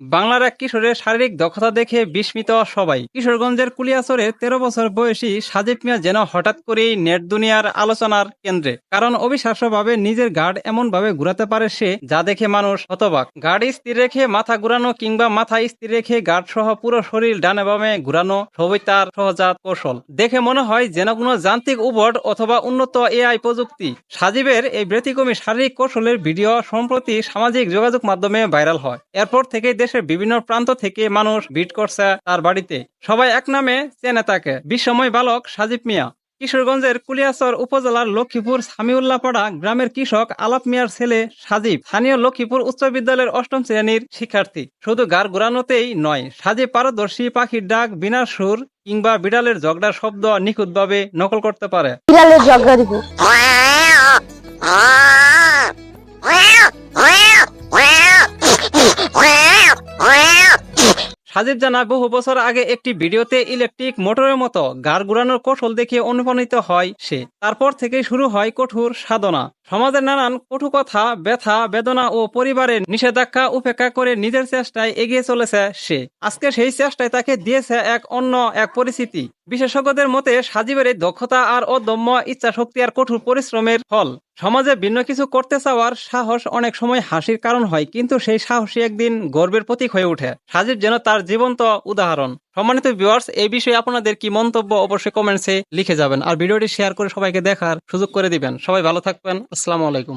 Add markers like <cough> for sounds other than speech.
বাংলার এক কিশোরের শারীরিক দক্ষতা দেখে বিস্মিত সবাই। কিশোরগঞ্জের কুলিয়াচরে তেরো বছর বয়সী সাজিব মিয়া যেন হঠাৎ করেই নেট দুনিয়ার আলোচনার কেন্দ্রে। কারণ অবিশ্বাস্যভাবে নিজের গার্ড এমন ভাবে ঘুরাতে পারে সে, যা দেখে মানুষ হতবাক। গার্ড স্থির রেখে মাথা ঘুরানো কিংবা মাথা স্থির রেখে গার্ড সহ পুরো শরীর ডানে বামে ঘুরানো, সবই তার সহজাত কৌশল। দেখে মনে হয় যেন কোনো যান্ত্রিক উবট অথবা উন্নত এআই প্রযুক্তি। সাজিবের এই ব্যতিক্রমী শারীরিক কৌশলের ভিডিও সম্প্রতি সামাজিক যোগাযোগ মাধ্যমে ভাইরাল হয়। এরপর থেকে দেশের বিভিন্ন প্রান্ত থেকে মানুষ ভিড় করছে তার বাড়িতে। সবাই এক নামে চেনে তাকে। বিশ্বময় বালক সাজিব মিয়া। কিশোরগঞ্জের কুলিয়াচর উপজেলার লক্ষ্মীপুর সামিউল্লাপাড়া গ্রামের কৃষক আলাপ মিয়ার ছেলে সাজিব। স্থানীয় লক্ষ্মীপুর উচ্চ বিদ্যালয়ের অষ্টম শ্রেণির শিক্ষার্থী। শুধু গার ঘুরানোতেই নয় সাজিব পারদর্শী পাখির ডাক বিনার সুর কিংবা বিড়ালের ঝগড়ার শব্দ নিখুঁতভাবে নকল করতে পারে। বিড়ালের ঝগড়া দিব। <laughs> <laughs> সাজিদ জানা, বহু বছর আগে একটি ভিডিওতে ইলেকট্রিক মোটরের মতো গাড় ঘুরানোর কৌশল দেখিয়ে অনুপ্রাণিত হয় সে। তারপর থেকে শুরু হয় কঠোর সাধনা। সমাজের নানান কটু কথা, ব্যথা, বেদনা ও পরিবারের নিষেধাজ্ঞা উপেক্ষা করে নিজের চেষ্টায় এগিয়ে চলেছে সে। আজকে সেই চেষ্টায় তাকে দিয়েছে এক অন্য এক পরিস্থিতি। বিশেষজ্ঞদের মতে সাজীবের এই দক্ষতা আর অদম্য ইচ্ছা শক্তি আর কঠোর পরিশ্রমের ফল। সমাজে ভিন্ন কিছু করতে চাওয়ার সাহস অনেক সময় হাসির কারণ হয়, কিন্তু সেই সাহসী একদিন গর্বের প্রতীক হয়ে ওঠে। সাজিব যেন তার জীবন্ত উদাহরণ। সম্মানিত ভিউয়ার্স এই বিষয়ে আপনাদের কি মন্তব্য অবশ্যই কমেন্টসে লিখে যাবেন। আর ভিডিওটি শেয়ার করে সবাইকে দেখার সুযোগ করে দিবেন। সবাই ভালো থাকবেন। আসসালামু আলাইকুম।